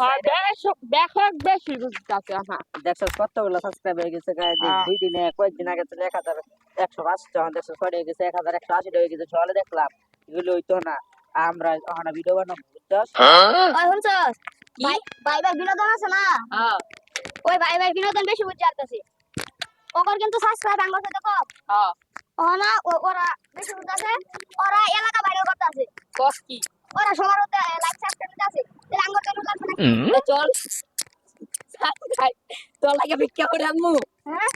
হ্যাঁ হ্যাঁ কতগুলো সাবস্ক্রাইব হয়ে গেছে হ্যাঁ। দুই দিনে কয়েকদিন আগে তো এক হাজার একশো পাঁচ তখন দেখছস কয়টা হয়ে গেছে এক হাজার একশো আশিটা হয়ে গেছে চলে দেখলাম। এগুলো হইতো না। আমরা ওখানে ভিডিও বানাবো বুঝছস? ভাই ভাই ভাই বিনোদন আছে না? হ্যাঁ। ওই ভাই ভাই বিনোদন বেশি বুঝতে পারতেছি ওকর কিন্তু সাবস্ক্রাইব আঙ্গুল সাথে কম। হ্যাঁ। ও না ওরা বেশি বুঝতেছে। ওরা এলাকা বাইরে কস কি? ওরা সবার লাইক সাবস্ক্রাইব তাহলে আঙ্গুল চালু লাগবে না চল। তোর লাগে ভিক্ষা করে আনমু হ্যাঁ?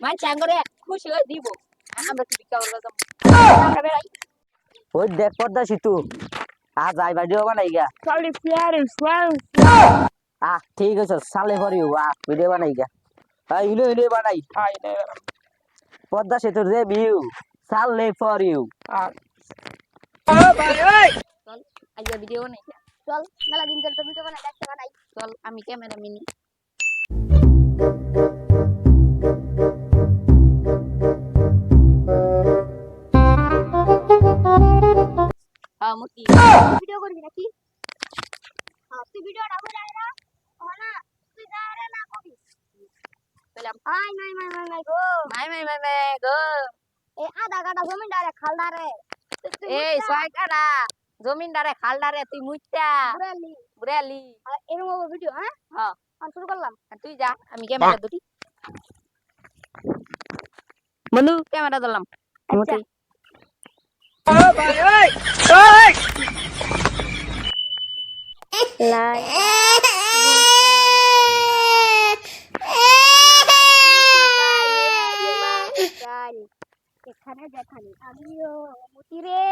মান চাঙ্গরে খুশি হয়ে দিব। আমরা কি ভিক্ষা করব যাব আমরা বেড়াই। ওই দেখ পদ্মা সিতু। আজ আই ভিডিও বানাই গা প্লেয়ার ফ্রেন্ড আহ ঠিক আছে সালে ভরিও আ ভিডিও বানাই গা। আই ইলো ইলো বানাই। আই পদ্মা সেতুর রিভিউ সালে ফর ইউ আর চল আজকে ভিডিও বানাই চল মেলা দিন ধরে ভিডিও বানাই দেখতে বানাই চল আমি ক্যামেরা মিনি হ্যাঁ ভিডিও করবি নাকি হ্যাঁ তুই ভিডিওটা করে না না তুই যা রে না কবি চলাম আই নাই নাই নাই নাই গো মাই মাই মাই মাই গো এই আধা কাটা জমি ডারে খালদা রে এই ছয় কাটা জমিনদারে খালদারে তুই মুইতা বুড়ালি বুড়ালি এরকম ভিডিও হ্যাঁ? হ্যাঁ আর শুরু করলাম? তুই যা আমি ক্যামেরা ধরি। বন্ধু ক্যামেরা ধরলাম। আচ্ছা। এখানে যেখানে আমিও মতি রে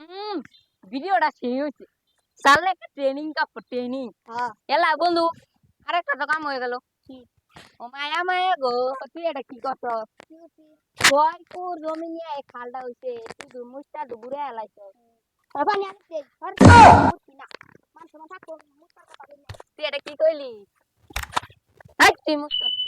হুম ভিডিওটা সেই হয়েছে। তাহলে একটা ট্রেনিং কাপ ট্রেনিং হ্যাঁ। এলা বন্ধু আরেকটা তো কাম হয়ে গেল। ও মায়া মায়া গো তুই এটা কি করছ? কয় তোর জমি নিয়ে এই খালটা হইছে দু মুস্তা ডুবুরে এলাইছ মান তুই এটা কি কইলি? sí.